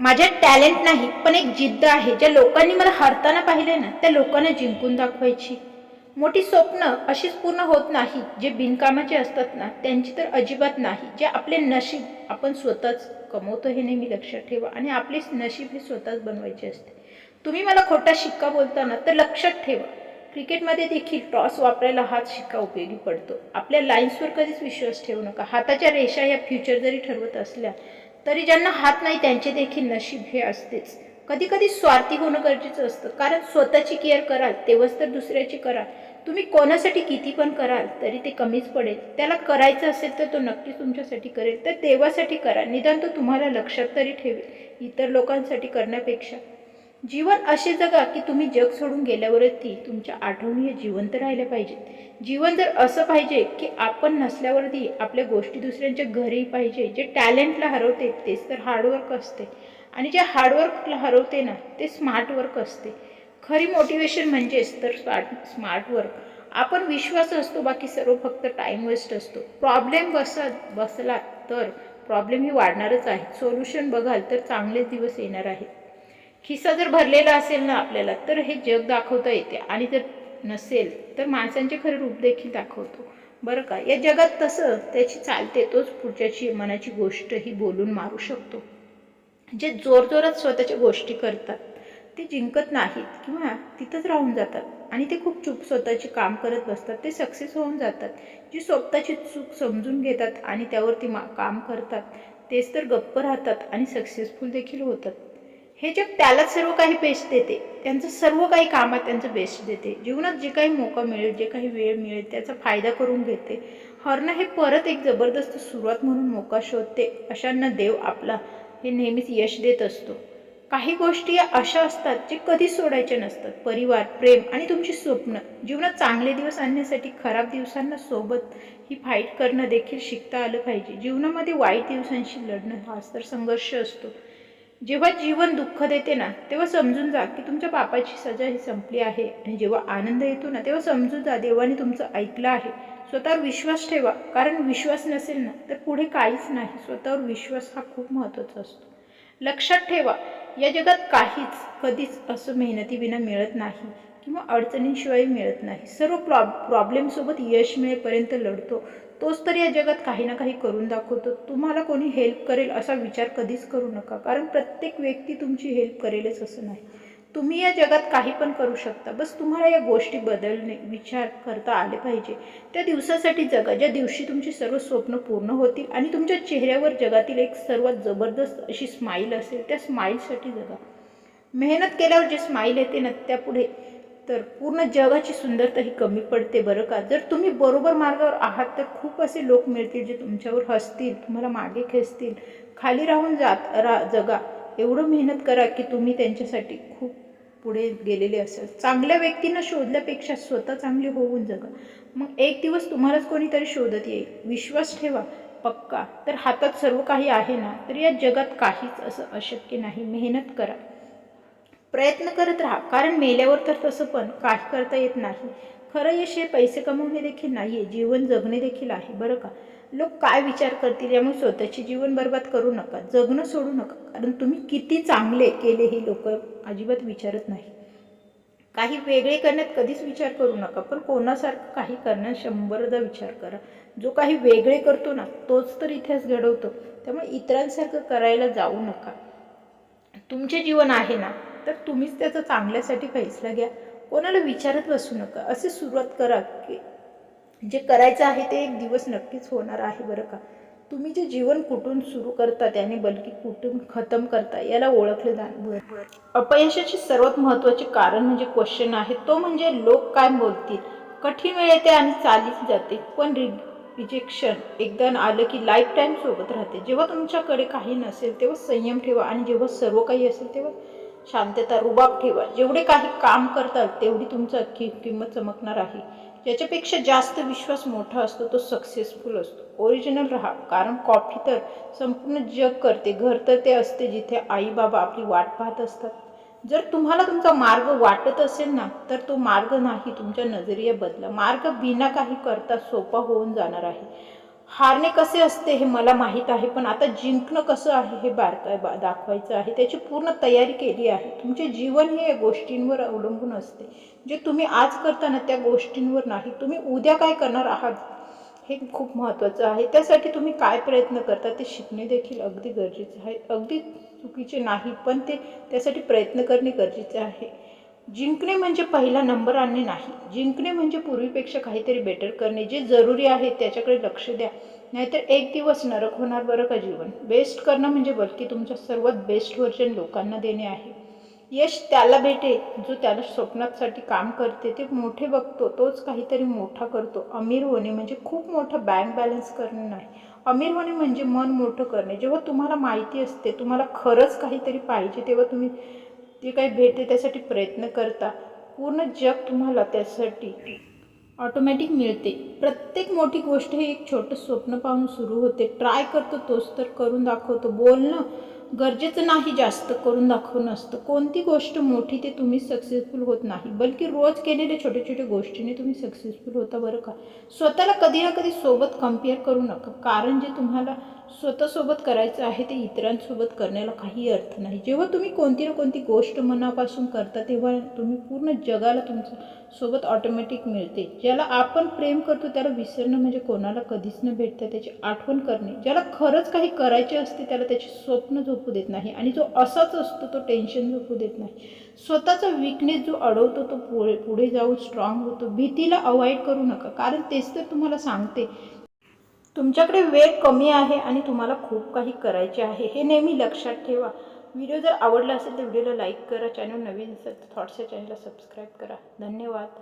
माझ्यात टॅलेंट नाही पण एक जिद्द आहे. ज्या लोकांनी मला हरताना पाहिले ना त्या लोकांना जिंकून दाखवायची. मोठी स्वप्न अशीच पूर्ण होत नाही जे बिनकामाचे असतात ना त्यांची तर अजिबात नाही. जे आपले नशीब आपण स्वतःच कमवतो हे नेहमी लक्षात ठेवा आणि आपलेच नशीब हे स्वतःच बनवायचे असते. तुम्ही मला खोटा शिक्का बोलताना तर लक्षात ठेवा. क्रिकेटमध्ये देखील टॉस वापरायला हाच शिक्का उपयोगी पडतो. आपल्या लाईन्सवर कधीच विश्वास ठेवू नका. हाताच्या रेषा या फ्युचर जरी ठरवत असल्या तरी ज्यांना हात नाही त्यांचे देखील नशीब हे असतेच. कधी कधी स्वार्थी होणं गरजेचं असतं. कारण स्वतःची केअर कराल तेव्हाच तर दुसऱ्याची कराल. तुम्ही कोणासाठी किती पण कराल तरी ते कमीच पडेल. त्याला करायचं असेल तर तो नक्कीच तुमच्यासाठी करेल. तर देवासाठी करा. निदान तो तुम्हाला लक्षात तरी ठेवेल. इतर लोकांसाठी करण्यापेक्षा. जीवन असे जगा की तुम्ही जग सोडून गेल्यावरती तुमच्या आठवणी हे जिवंत राहिल्या पाहिजेत जीवन जर असं पाहिजे की आपण नसल्यावरती आपल्या गोष्टी दुसऱ्यांच्या घरी पाहिजे जे टॅलेंटला हरवते तेच तर हार्डवर्क असते. आणि जे हार्डवर्कला हरवते ना ते स्मार्ट वर्क असते. खरी मोटिवेशन म्हणजेच तर स्मार्ट स्मार्ट वर्क आपण विश्वास असतो बाकी सर्व फक्त टाईम वेस्ट असतो. प्रॉब्लेम बसत बसला तर प्रॉब्लेम ही वाढणारच आहे. सोल्युशन बघाल तर चांगलेच दिवस येणार आहेत. खिस्सा जर भरलेला असेल ना आपल्याला तर हे जग दाखवता येते. आणि जर नसेल तर माणसांचे खरे रूप देखील दाखवतो. बरं का? या जगात तसं त्याची चालते तोच पुढच्याची मनाची गोष्ट ही बोलून मारू शकतो. जे जोरजोरात स्वतःच्या गोष्टी करतात ते जिंकत नाहीत किंवा तिथंच राहून जातात. आणि ते खूप चूक स्वतःचे काम करत बसतात ते सक्सेस होऊन जातात. जी स्वतःची चूक समजून घेतात आणि त्यावरती मा काम करतात तेच तर गप्प राहतात आणि सक्सेसफुल देखील होतात. हे जग त्यालाच सर्व काही बेस्ट देते. त्यांचं सर्व काही कामात त्यांचं बेस्ट देते. जीवनात जे काही मोका मिळेल जे काही वेळ मिळेल त्याचा फायदा करून घेते. हरणं हे परत एक जबरदस्त सुरुवात म्हणून मोका शोधते अशांना देव आपला हे नेहमीच यश देत असतो. काही गोष्टी अशा असतात जे कधी सोडायच्या नसतात. परिवार प्रेम आणि तुमची स्वप्न. जीवनात चांगले दिवस आणण्यासाठी खराब दिवसांना सोबत ही फाईट करणं देखील शिकता आलं पाहिजे. जीवनामध्ये वाईट दिवसांशी लढणं हाच तर संघर्ष असतो. जेव्हा जीवन दुःख देते ना तेव्हा समजून जा की तुमच्या पापाची सजा ही संपली आहे. आणि जेव्हा आनंद येतो ना तेव्हा समजून जा देवाने तुमचं ऐकलं आहे. स्वतःवर विश्वास ठेवा. कारण विश्वास नसेल ना तर पुढे काहीच नाही. स्वतःवर विश्वास हा खूप महत्त्वाचा असतो. लक्षात ठेवा या जगात काहीच कधीच असं मेहनतीविना मिळत नाही. किंवा अडचणींशिवाय मिळत नाही. सर्व प्रॉ प्रॉब्लेमसोबत यश मिळेपर्यंत लढतो. तोच तर या जगात काही ना काही करून दाखवतो. तुम्हाला कोणी हेल्प करेल असा विचार कधीच करू नका. कारण प्रत्येक व्यक्ती तुमची हेल्प करेलच असं नाही. तुम्ही या जगात काही पण करू शकता. बस तुम्हाला या गोष्टी बदलणे विचार करता आले पाहिजे. त्या दिवसासाठी जगा. ज्या दिवशी तुमची सर्व स्वप्न पूर्ण होतील आणि तुमच्या चेहऱ्यावर जगातील एक सर्वात जबरदस्त अशी स्माईल असेल त्या स्माईलसाठी जगा. मेहनत केल्यावर जे स्माईल येते ना त्यापुढे तर पूर्ण जगाची सुंदरता ही कमी पडते बरं का? जर तुम्ही बरोबर मार्गावर आहात तर खूप असे लोक मिळतील जे तुमच्यावर हसतील तुम्हाला मागे खेचतील. खाली राहून जात रा जगा. एवढं मेहनत करा की तुम्ही त्यांच्यासाठी खूप पुढे गेलेले असाल. चांगल्या व्यक्तींना शोधल्यापेक्षा स्वतः चांगले होऊन जगा. मग एक दिवस तुम्हालाच कोणीतरी शोधत येईल. विश्वास ठेवा पक्का. तर हातात सर्व काही आहे ना? तर या जगात काहीच असं अशक्य नाही. मेहनत करा. प्रयत्न करत राहा. कारण मेल्यावर तर तसं पण काही करता येत नाही. खरं यश हे पैसे कमवणे देखील नाही आहे जीवन जगणे देखील आहे. बरं का? लोक काय विचार करतील यामुळे स्वतःचे जीवन बर्बाद करू नका. जगणं सोडू नका. कारण तुम्ही किती चांगले केले हे लोक अजिबात विचारत नाही. काही वेगळे करण्यात कधीच विचार करू नका. पण कोणासारखं काही करण्यात शंभरदा विचार करा. जो काही वेगळे करतो ना तोच तर इतिहास घडवतो. त्यामुळे इतरांसारखं करायला जाऊ नका. तुमचे जीवन आहे ना तर तुम्हीच त्याचा चांगल्यासाठी फैसला घ्या. कोणाला विचारत बसू नका. असे सुरुवात करा की जे करायचं आहे ते एक दिवस नक्कीच होणार आहे बरं का. तुम्ही जे जीवन कुठून सुरू करता त्याने बलकी कुठून खतम करता याला ओळखले जाण अपयशाचे सर्वात महत्त्वाचे कारण म्हणजे क्वेश्चन आहे. तो म्हणजे लोक काय बोलतील? कठीण वेळ येते आणि चालीच जाते. पण रि रिजेक्शन एकदा आलं की लाईफ टाईम सोबत राहते. जेव्हा तुमच्याकडे काही नसेल तेव्हा संयम ठेवा आणि जेव्हा सर्व काही असेल तेव्हा शांतता रुबाब ठेवा. जेवढे काही काम करतात तेवढी तुमचं कि किंमत चमकणार आहे. ज्याच्यापेक्षा जास्त विश्वास मोठा असतो तो सक्सेसफुल असतो. ओरिजिनल राहा. कारण कॉफी तर संपूर्ण जग करते. घर तर ते असते जिथे आई बाबा आपली वाट पाहत असतात. जर तुम्हाला तुमचा मार्ग वाटत असेल ना तर तो मार्ग नाही तुमच्या नजरिया बदला. मार्ग बिना काही करता सोपा होऊन जाणार आहे. हारणे कसे असते हे मला माहीत आहे पण आता जिंकणं कसं आहे हे बारकाय बा दाखवायचं आहे. त्याची पूर्ण तयारी केली आहे. तुमचे जीवन हे या गोष्टींवर अवलंबून असते. जे तुम्ही आज करताना त्या गोष्टींवर नाही तुम्ही उद्या काय करणार आहात हे खूप महत्त्वाचं आहे. त्यासाठी तुम्ही काय प्रयत्न करता ते शिकणे देखील अगदी गरजेचे आहे. अगदी चुकीचे नाही पण ते त्यासाठी प्रयत्न करणे गरजेचे आहे. जिंकणे म्हणजे पहिला नंबर आणणे नाही. जिंकणे म्हणजे पूर्वीपेक्षा काहीतरी बेटर करणे. जे जरुरी आहे त्याच्याकडे लक्ष द्या. नाहीतर एक दिवस नरक होणार बरं का जीवन? बेस्ट करणं म्हणजे बल्कि तुमच्या सर्वात बेस्ट व्हर्जन लोकांना देणे आहे. यश त्याला भेटे. जो त्याला स्वप्नासाठी काम करते ते मोठे बघतो. तोच काहीतरी मोठा करतो. अमीर होणे म्हणजे खूप मोठं बँक बॅलन्स करणे नाही. अमीर होणे म्हणजे मन मोठं करणे. जेव्हा तुम्हाला माहिती असते तुम्हाला खरंच काहीतरी पाहिजे तेव्हा तुम्ही ती काही भेटते त्यासाठी प्रयत्न करता. पूर्ण जग तुम्हाला त्यासाठी ऑटोमॅटिक मिळते. प्रत्येक मोठी गोष्ट हे एक छोटं स्वप्न पाहून सुरू होते. ट्राय करतो तोच तर करून दाखवतो. बोलणं गरजेचं नाही जास्त करून दाखवणं असतं. कोणती गोष्ट मोठी ते तुम्ही सक्सेसफुल होत नाही. बल्कि रोज केलेल्या छोट्या छोट्या गोष्टीने तुम्ही सक्सेसफुल होता बरं का? स्वतःला कधी ना कधी सोबत कंपेअर करू नका. कारण जे तुम्हाला स्वतःसोबत करायचं आहे ते इतरांसोबत करण्याला काही अर्थ नाही. जेव्हा तुम्ही कोणती ना कोणती गोष्ट मनापासून करता तेव्हा तुम्ही पूर्ण जगाला तुमचं सोबत ऑटोमॅटिक मिळते. ज्याला आपण प्रेम करतो त्याला विसरणं म्हणजे कोणाला कधीच न भेटतं त्याची आठवण करणे. ज्याला खरंच काही करायचे असते त्याला त्याचे स्वप्न झोपू देत नाही आणि जो असाच असतो तो टेन्शन झोपू देत नाही. स्वतःचा विकनेस जो अडवतो तो पुढे पुढे जाऊन स्ट्रॉंग होतो. भीतीला अवॉइड करू नका. कारण तेच तर तुम्हाला सांगते. तुमच्याकडे वेळ कमी आहे आणि तुम्हाला खूप काही करायचे आहे. हे नेहमी लक्षात ठेवा. व्हिडिओ जर आवडला असेल तर व्हिडिओला लाईक करा. चॅनल नवीन असेल तर थॉट्सच्या चॅनलला सबस्क्राईब करा. धन्यवाद.